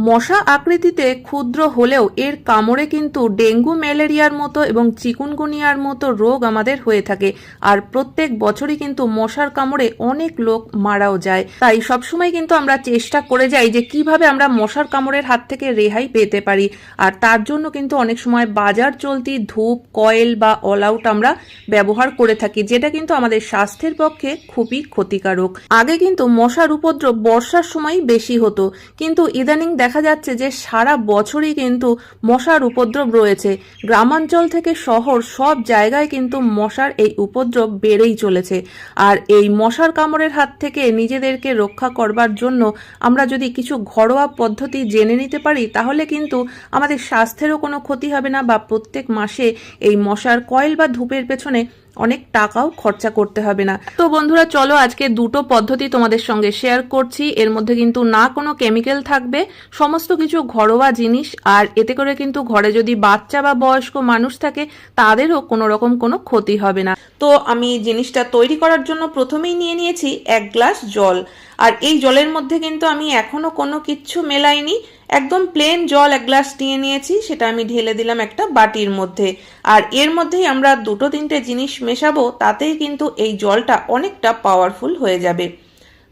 মশা আকৃতিতে ক্ষুদ্র হলেও এর কামড়ে কিন্তু ডেঙ্গু, ম্যালেরিয়ার মতো এবং চিকুনগুনিয়ার মতো রোগ আমাদের হয়ে থাকে। আর প্রত্যেক বছরই কিন্তু মশার কামড়ে অনেক লোক মারাও যায়। তাই সবসময় কিন্তু আমরা চেষ্টা করে যাই যে কীভাবে আমরা মশার কামড়ের হাত থেকে রেহাই পেতে পারি। আর তার জন্য কিন্তু অনেক সময় বাজার চলতি ধূপ, কয়েল বা অল আউট আমরা ব্যবহার করে থাকি, যেটা কিন্তু আমাদের স্বাস্থ্যের পক্ষে খুবই ক্ষতিকারক। আগে কিন্তু মশার উপদ্রব বর্ষার সময় বেশি হতো। কিন্তু ইদানিং দেখা যাচ্ছে যে সারা বছরই কিন্তু মশার উপদ্রব রয়েছে। গ্রামাঞ্চল থেকে শহর সব জায়গায় কিন্তু মশার এই উপদ্রব বেড়েই চলেছে। আর এই মশার কামড়ের হাত থেকে নিজেদেরকে রক্ষা করবার জন্য আমরা যদি কিছু ঘরোয়া পদ্ধতি জেনে নিতে পারি, তাহলে কিন্তু আমাদের স্বাস্থ্যেরও কোনো ক্ষতি হবে না বা প্রত্যেক মাসে এই মশার কয়েল বা ধূপের পেছনে অনেক টাকাও খরচা করতে হবে না। তো বন্ধুরা, চলো আজকে দুটো পদ্ধতি তোমাদের সঙ্গে শেয়ার করছি। এর মধ্যে কিন্তু না কোনো কেমিক্যাল থাকবে, সমস্ত কিছু ঘরোয়া জিনিস, আর এতে করে কিন্তু ঘরে যদি বাচ্চা বা বয়স্ক মানুষ থাকে, তাদেরও কোনো রকম কোনো ক্ষতি হবে না। তো আমি জিনিসটা তৈরি করার জন্য প্রথমেই নিয়ে নিয়েছি এক গ্লাস জল। আর এই জলের মধ্যে কিন্তু আমি এখনও কোনো কিচ্ছু মেলাইনি। একদম প্লেন জল এক গ্লাস নিয়ে নিয়েছি, সেটা আমি ঢেলে দিলাম একটা বাটির মধ্যে। আর এর মধ্যেই আমরা দুটো তিনটে জিনিস মেশাবো, তাতেই কিন্তু এই জলটা অনেকটা পাওয়ারফুল হয়ে যাবে।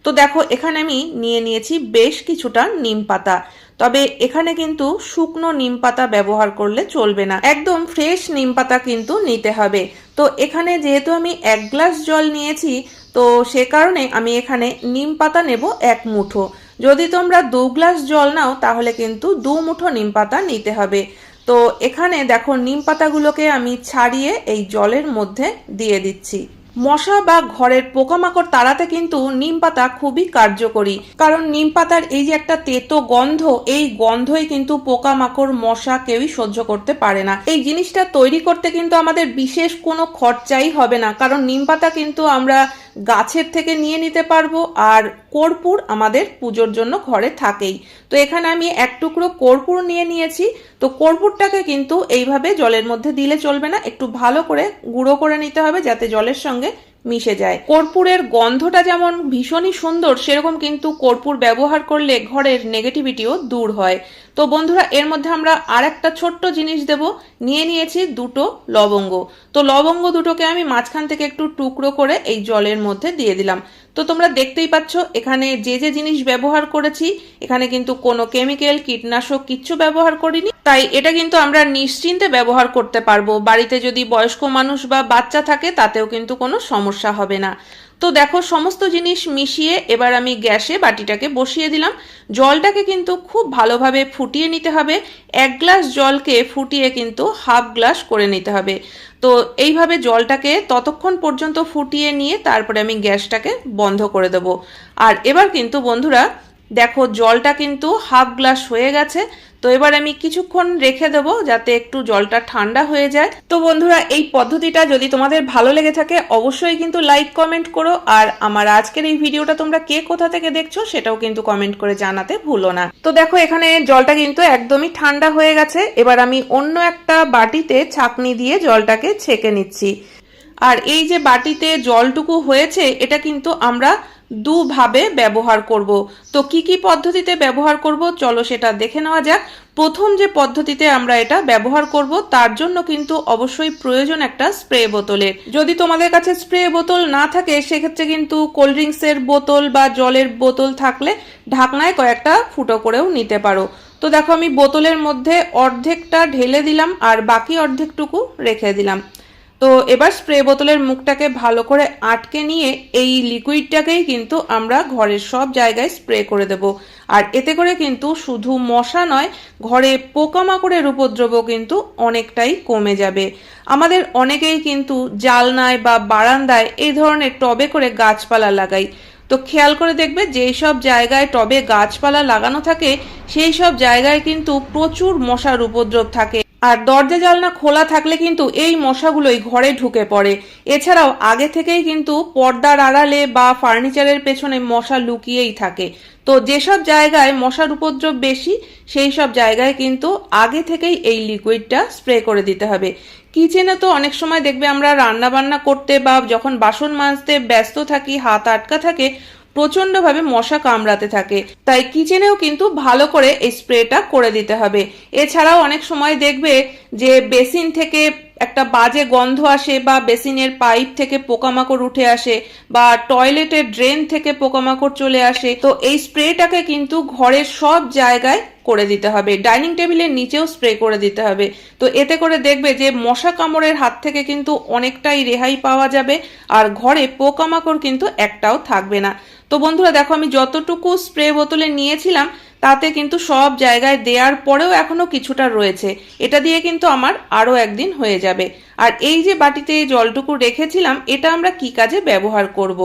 তো দেখো, এখানে আমি নিয়ে নিয়েছি বেশ কিছুটা নিম পাতা। তবে এখানে কিন্তু শুকনো নিম পাতা ব্যবহার করলে চলবে না। একদম ফ্রেশ নিম পাতা কিন্তু নিতে হবে। তো এখানে যেহেতু আমি এক গ্লাস জল নিয়েছি, তো সে কারণে আমি এখানে নিম পাতা নেব এক মুঠো। যদি তোমরা দু গ্লাস জল নাও, তাহলে কিন্তু দু মুঠো নিম পাতা নিতে হবে। তো এখানে দেখো, নিম পাতাগুলোকে আমি ছাড়িয়ে এই জলের মধ্যে দিয়ে দিচ্ছি। মশা বা ঘরের পোকামাকড় তাড়াতে কিন্তু নিম পাতা খুবই কার্যকরী। কারণ নিম পাতার এই যে একটা তেতো গন্ধ, এই গন্ধই কিন্তু পোকামাকড়, মশা কেউই সহ্য করতে পারে না। এই জিনিসটা তৈরি করতে কিন্তু আমাদের বিশেষ কোনো খরচাই হবে না। কারণ নিম পাতা কিন্তু আমরা গাছের থেকে নিয়ে নিতে পারব। আর কর্পূর আমাদের পুজোর জন্য ঘরে থাকেই। তো এখানে আমি এক টুকরো কর্পূর নিয়ে নিয়েছি। তো কর্পূরটাকে কিন্তু এইভাবে জলের মধ্যে দিলে চলবে না। একটু ভালো করে গুঁড়ো করে নিতে হবে যাতে জলের সঙ্গে মিশে যায়। কর্পূরের গন্ধটা যেমন ভীষণই সুন্দর, সেরকম কিন্তু কর্পূর ব্যবহার করলে ঘরের নেগেটিভিটিও দূর হয়। তো বন্ধুরা, এর মধ্যে আমরা আর একটা ছোট্ট জিনিস দেব। নিয়ে নিয়েছি দুটো লবঙ্গ। তো লবঙ্গ দুটোকে আমি মাঝখান থেকে একটু টুকরো করে এই জলের মধ্যে দিয়ে দিলাম। তো তোমরা দেখতেই পাচ্ছ, এখানে যে যে জিনিস ব্যবহার করেছি, এখানে কিন্তু কোনো কেমিক্যাল, কীটনাশক কিচ্ছু ব্যবহার করিনি। তাই এটা কিন্তু আমরা নিশ্চিন্তে ব্যবহার করতে পারব। বাড়িতে যদি বয়স্ক মানুষ বা বাচ্চা থাকে, তাতেও কিন্তু কোনো সমস্যা হবে না। তো দেখো, সমস্ত জিনিস মিশিয়ে এবার আমি গ্যাসে বাটিটাকে বসিয়ে দিলাম। জলটাকে কিন্তু খুব ভালোভাবে ফুটিয়ে নিতে হবে। এক গ্লাস জলকে ফুটিয়ে কিন্তু হাফ গ্লাস করে নিতে হবে। তো এইভাবে জলটাকে ততক্ষণ পর্যন্ত ফুটিয়ে নিয়ে তারপরে আমি গ্যাসটাকে বন্ধ করে দেবো। আর এবার কিন্তু বন্ধুরা দেখো, জলটা কিন্তু হাফ গ্লাস হয়ে গেছে। তো এবার আমি কিছুক্ষণ রেখে দেবো যাতে একটু জলটা ঠান্ডা হয়ে যায়। তো বন্ধুরা, এই পদ্ধতিটা যদি তোমাদের ভালো লেগে থাকে, অবশ্যই কিন্তু লাইক কমেন্ট করো। আর আমার আজকের এই ভিডিওটা তোমরা কে কোথা থেকে দেখছ, সেটাও কিন্তু কমেন্ট করে জানাতে ভুলো না। তো দেখো, এখানে জলটা কিন্তু একদমই ঠান্ডা হয়ে গেছে। এবার আমি অন্য একটা বাটিতে ছাকনি দিয়ে জলটাকে ছেঁকে নিচ্ছি। আর এই যে বাটিতে জলটুকু হয়েছে, এটা কিন্তু আমরা দুভাবে ব্যবহার করব। তো কি কি পদ্ধতিতে ব্যবহার করব? চলো সেটা দেখে নেওয়া যাক। প্রথম যে পদ্ধতিতে আমরা এটা ব্যবহার করব, তার জন্য কিন্তু অবশ্যই প্রয়োজন একটা স্প্রে বোতলের। যদি তোমাদের কাছে স্প্রে বোতল না থাকে, সেক্ষেত্রে কিন্তু কোল্ড ড্রিঙ্কসের বোতল বা জলের বোতল থাকলে ঢাকনায় কয়েকটা ফুটো করেও নিতে পারো। তো দেখো, আমি বোতলের মধ্যে অর্ধেকটা ঢেলে দিলাম আর বাকি অর্ধেকটুকু রেখে দিলাম। তো এবার স্প্রে বোতলের মুখটাকে ভালো করে আটকে নিয়ে এই লিকুইডটাকেই কিন্তু আমরা ঘরের সব জায়গায় স্প্রে করে দেব। আর এতে করে কিন্তু শুধু মশা নয়, ঘরে পোকামাকড়ের উপদ্রবও কিন্তু অনেকটাই কমে যাবে। আমাদের অনেকেই কিন্তু জালনায় বা বারান্দায় এই ধরনের টবে করে গাছপালা লাগাই। তো খেয়াল করে দেখবে যেই সব জায়গায় টবে গাছপালা লাগানো থাকে, সেই সব জায়গায় কিন্তু প্রচুর মশার উপদ্রব থাকে। আর দরজা জালনা খোলা থাকলে কিন্তু এই মশাগুলোই ঘরে ঢুকে পড়ে। এছাড়াও আগে থেকেই কিন্তু পর্দার আড়ালে বা ফার্নিচারের পেছনে মশা লুকিয়েই থাকে। তো যেসব জায়গায় মশার উপদ্রব বেশি, সেই সব জায়গায় কিন্তু আগে থেকেই এই লিকুইডটা স্প্রে করে দিতে হবে। কিচেনে তো অনেক সময় দেখবে আমরা রান্না বান্না করতে বা যখন বাসন মাজতে ব্যস্ত থাকি, হাত আটকা থাকে প্রচন্ডভাবে মশা কামড়াতে থাকে। তাই কিচেনেও কিন্তু ভালো করে এই স্প্রেটা করে দিতে হবে। এছাড়াও অনেক সময় দেখবে যে বেসিন থেকে একটা বাজে গন্ধ আসে বা বেসিনের পাইপ থেকে পোকামাকড় উঠে আসে বা টয়লেটের ড্রেন থেকে পোকামাকড় চলে আসে। তো এই স্প্রেটাকে কিন্তু ঘরের সব জায়গায় করে দিতে হবে। ডাইনিং টেবিলের নিচেও স্প্রে করে দিতে হবে। তো এতে করে দেখবে যে মশা কামড়ের হাত থেকে কিন্তু অনেকটাই রেহাই পাওয়া যাবে আর ঘরে পোকামাকড় কিন্তু একটাও থাকবে না। তো বন্ধুরা দেখো, আমি যতটুকু স্প্রে বোতলে নিয়েছিলাম, তাতে কিন্তু সব জায়গায় দেওয়ার পরেও এখনও কিছুটা রয়েছে। এটা দিয়ে কিন্তু আমার আরও একদিন হয়ে যাবে। আর এই যে বাটিতে জলটুকু রেখেছিলাম, এটা আমরা কি কাজে ব্যবহার করব।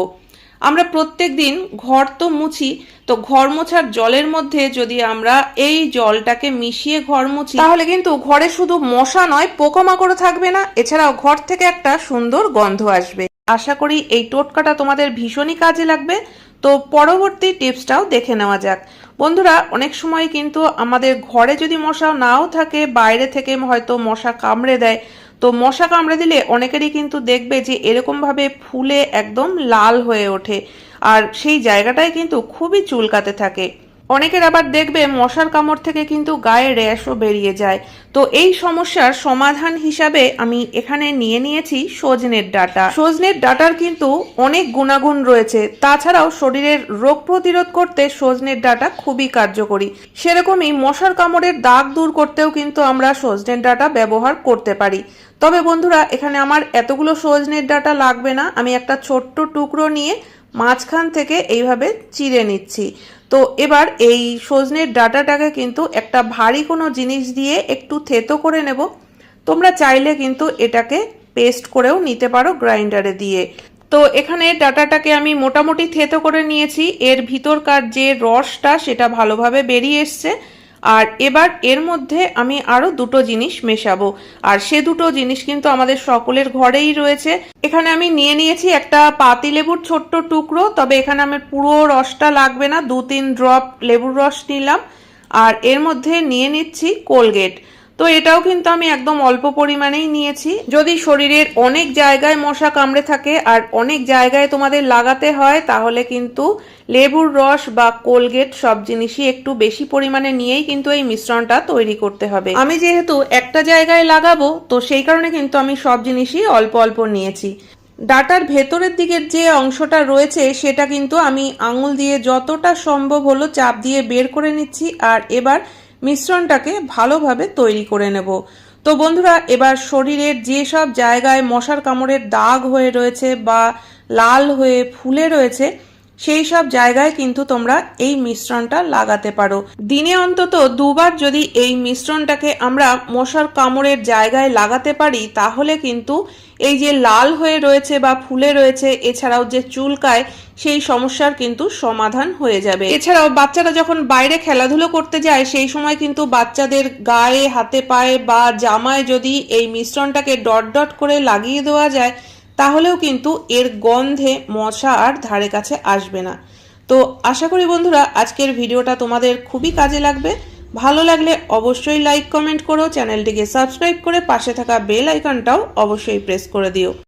আমরা প্রত্যেক দিন ঘর তো মুছি, তো ঘর মোছার জলের মধ্যে যদি আমরা এই জলটাকে মিশিয়ে ঘর মুছি, তাহলে কিন্তু ঘরে শুধু মশা নয়, পোকামাকড়ও থাকবে না। এছাড়াও ঘর থেকে একটা সুন্দর গন্ধ আসবে। আশা করি এই টোটকাটা তোমাদের ভীষণই কাজে লাগবে। তো পরবর্তী টিপসটাও দেখে নেওয়া যাক। বন্ধুরা, অনেক সময় কিন্তু আমাদের ঘরে যদি মশা নাও থাকে, বাইরে থেকে হয়তো মশা কামড়ে দেয় তো মশা কামড়ে দিলে অনেকেরই কিন্তু দেখবে যে এরকমভাবে ফুলে একদম লাল হয়ে ওঠে। আর সেই জায়গাটায় কিন্তু খুবই চুলকাতে থাকে। অনেকের আবার দেখবে মশার কামড় থেকে কিন্তু গায়ে র্যাশও বেরিয়ে যায়। তো এই সমস্যার সমাধান হিসাবে আমি এখানে নিয়ে নিয়েছি সজনের ডাটা। সজনের ডাটার কিন্তু অনেক গুণাগুণ রয়েছে। তাছাড়াও শরীরের রোগ প্রতিরোধ করতে সজনের ডাটা খুবই কার্যকরী। সেরকমই মশার কামড়ের দাগ দূর করতেও কিন্তু আমরা সজনের ডাটা ব্যবহার করতে পারি। তবে বন্ধুরা, এখানে আমার এতগুলো সজনের ডাটা লাগবে না। আমি একটা ছোট্ট টুকরো নিয়ে মাঝখান থেকে এইভাবে চিড়ে নিচ্ছি। তো এবার এই সজনের ডাটাটাকে কিন্তু একটা ভারী কোনো জিনিস দিয়ে একটু থেতো করে নেব। তোমরা চাইলে কিন্তু এটাকে পেস্ট করেও নিতে পারো গ্রাইন্ডারে দিয়ে। তো এখানে ডাটাটাকে আমি মোটামুটি থেতো করে নিয়েছি। এর ভিতরকার যে রসটা সেটা ভালোভাবে বেরিয়ে এসছে। আর এবার এর মধ্যে আমি আরও দুটো জিনিস মেশাবো। আর সে দুটো জিনিস কিন্তু আমাদের সকলের ঘরেই রয়েছে। এখানে আমি নিয়ে নিয়েছি একটা পাতি লেবুর ছোট্ট টুকরো, তবে এখানে আমার পুরো রসটা লাগবে না। দু তিন ড্রপ লেবুর রস নিলাম। আর এর মধ্যে নিয়ে নিচ্ছি কোলগেট। তো এটাও কিন্তু আমি একদম অল্প পরিমাণেই নিয়েছি। যদি শরীরের অনেক জায়গায় মশা কামড়ে থাকে আর অনেক জায়গায় তোমাদের লাগাতে হয়, তাহলে কিন্তু লেবুর রস বা কোলগেট সব জিনিসই একটু বেশি পরিমাণে নিয়েই কিন্তু এই মিশ্রণটা তৈরি করতে হবে। আমি যেহেতু একটা জায়গায় লাগাবো, তো সেই কারণে কিন্তু আমি সব জিনিসই অল্প অল্প নিয়েছি। ডাটার ভেতরের দিকের যে অংশটা রয়েছে, সেটা কিন্তু আমি আঙুল দিয়ে যতটা সম্ভব হলো চাপ দিয়ে বের করে নিচ্ছি। আর এবার মিশ্রণটাকে ভালোভাবে তৈরি করে নেব। তো বন্ধুরা, এবার শরীরের যেসব জায়গায় মশার কামড়ের দাগ হয়ে রয়েছে বা লাল হয়ে ফুলে রয়েছে সেই সব জায়গায় কিন্তু তোমরা এই মিশ্রণটা লাগাতে পারো। দিনে অন্তত দুবার যদি এই মিশ্রণটাকে আমরা মশার কামড়ের জায়গায় লাগাতে পারি, তাহলে কিন্তু এই যে লাল হয়ে রয়েছে বা ফুলে রয়েছে, এছাড়াও যে চুলকায়, সেই সমস্যার কিন্তু সমাধান হয়ে যাবে। এছাড়াও বাচ্চারা যখন বাইরে খেলাধুলো করতে যায়, সেই সময় কিন্তু বাচ্চাদের গায়ে, হাতে পায়ে বা জামায় যদি এই মিশ্রণটাকে ডট ডট করে লাগিয়ে দেওয়া যায় তাহলেও কিন্তু এর গন্ধে মশা আর ধারে কাছে আসবে না। তো আশা করি বন্ধুরা, আজকের ভিডিওটা তোমাদের খুবই কাজে লাগবে। ভালো লাগলে অবশ্যই লাইক কমেন্ট করো, চ্যানেলটিকে সাবস্ক্রাইব করে পাশে থাকা বেল আইকনটাও অবশ্যই প্রেস করে দিও।